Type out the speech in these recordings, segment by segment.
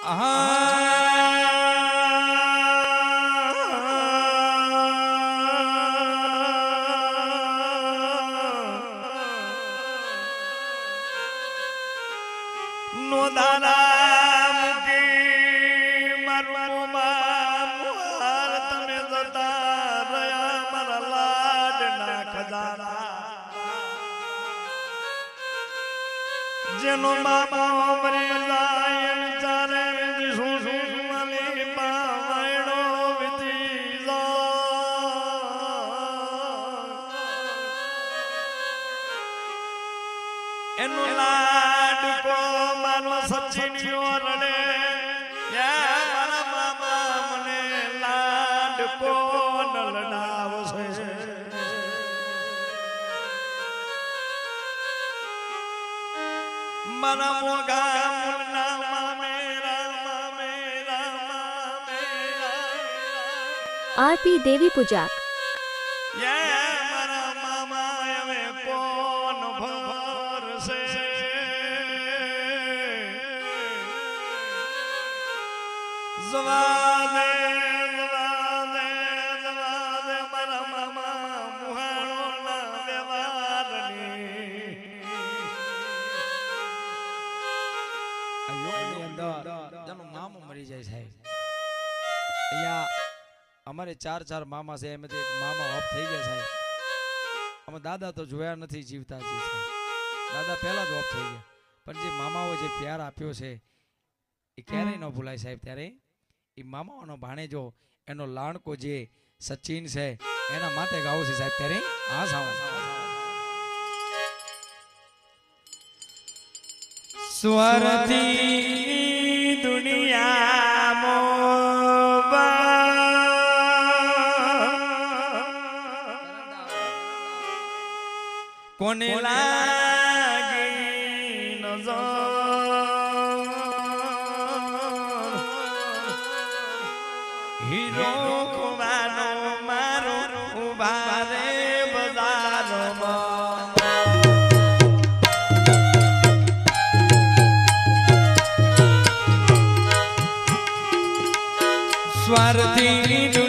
નો દાના મૂકી મારું માલ તમે જતા રહ્યા મારા જેનો બાબા મરી મારા મોગા મુન્ના મામે રામા મે રામા મે આરપી દેવી પૂજાક. અહીંયા અમારે ચાર ચાર મામા છે, એમાંથી એક મામા ઓફ થઈ ગયા સાહેબ અમે દાદા તો જોયા નથી જીવતા દાદા પહેલા જ ઓફ થઈ ગયા. પણ જે મામાઓ જે પ્યાર આપ્યો છે, એ ક્યારેય ન ભૂલાય સાહેબ ત્યારે. એ મામાઓનો ભાણેજો, એનો લાણકો જે સચિન છે, એના માટે ગાવું છે સાહેબ ત્યારે. હા, સાવ. સ્વરથી કોને લાગી નજર હીરો ખોવાનો મારો ઊભા રે બજારમાં સ્વાર્થી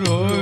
রোজ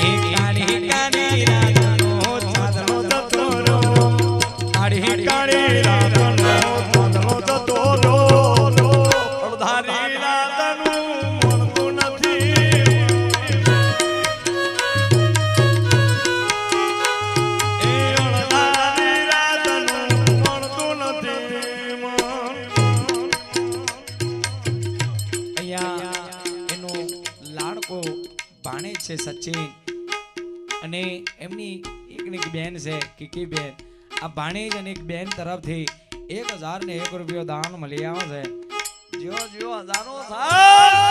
Amen. છે અને એમની એક ને એક બેન છે, કીકી બેન. આ ભાણેજ અને એક બેન તરફથી એક હજાર ને એક રૂપિયો દાન મળી આવે છે. જીઓ જીઓ, હજારો થાય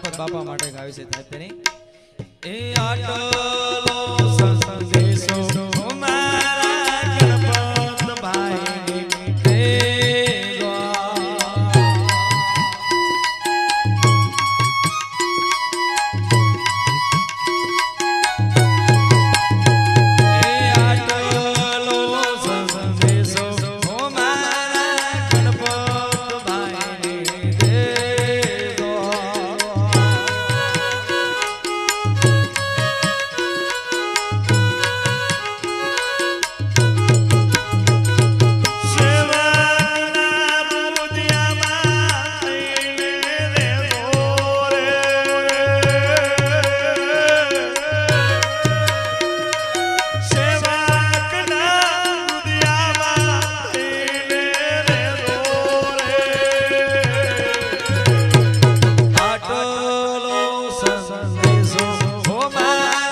લખપત બાપા માટે ગાવી છે તેની એ આટલો સંદેશો. સંદેશો હો મારા